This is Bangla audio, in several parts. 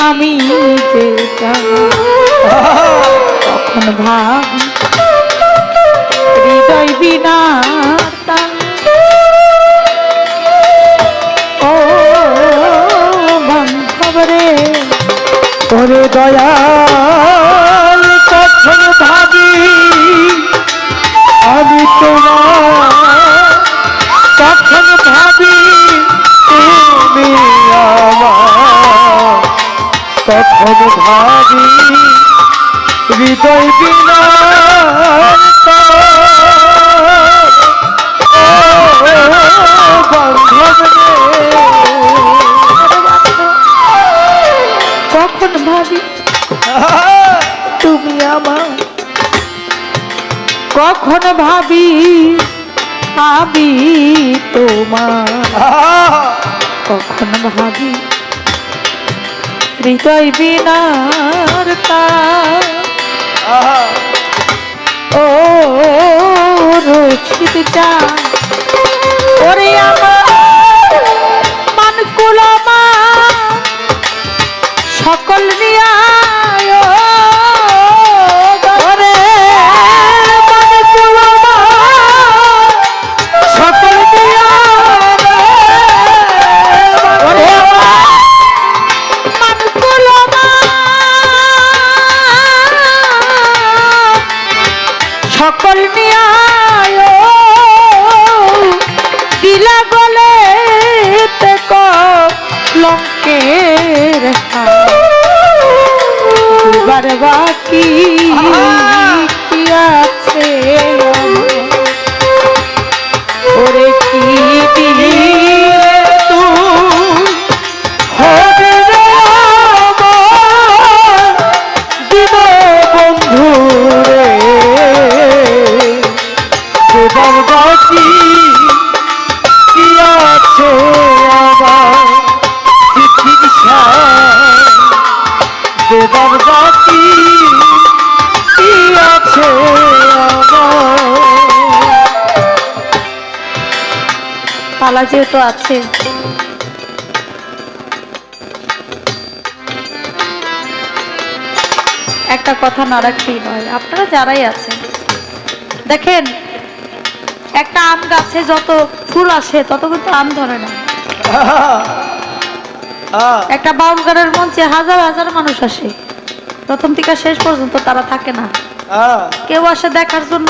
আমি যে কখন ভাবি হৃদয় বিনা ও বান্ধব রে দয়াল কখন ভাবি হৃদয় বিনা কখন ভাবি তুমি আমার? কখন ভাবি আমি তোমার? কখন ভাবি হৃদয় বিনার তার। ও রক্ষিত চা ওরে আমার মন কুলমা সকল নিয়ায় সকল নিয়ায় গলে তে লঙ্কের দুবার বাকি কি কি আছে পালা যেহেতু আছে। একটা কথা না রাখলেই নয় আপনারা যারাই আছেন দেখেন একটা আম গাছে যত ফুল আসে তত কিন্তু আম ধরে না। একটা বাউল গানের মঞ্চে হাজার হাজার মানুষ আসে। প্রথম থেকে শেষ পর্যন্ত তারা থাকে না। কেউ আসে দেখার জন্য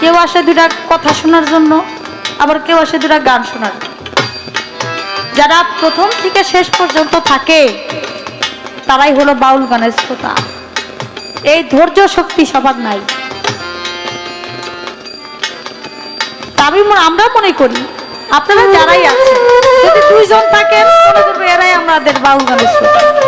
কেউ আসে দুটা কথা শোনার জন্য আবার কেউ আসে দুটা গান শোনার। যারা প্রথম থেকে শেষ পর্যন্ত থাকে তারাই হলো বাউল গানের শ্রোতা। এই ধৈর্য শক্তি সবার নাই। আমি মনে- আমরা মনে করি আপনারা যারাই আছেন যদি দুইজন থাকেন মনে করব এরাই আমাদের বাউল গানের শ্রোতা।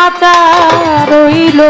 বাঁচা রইল।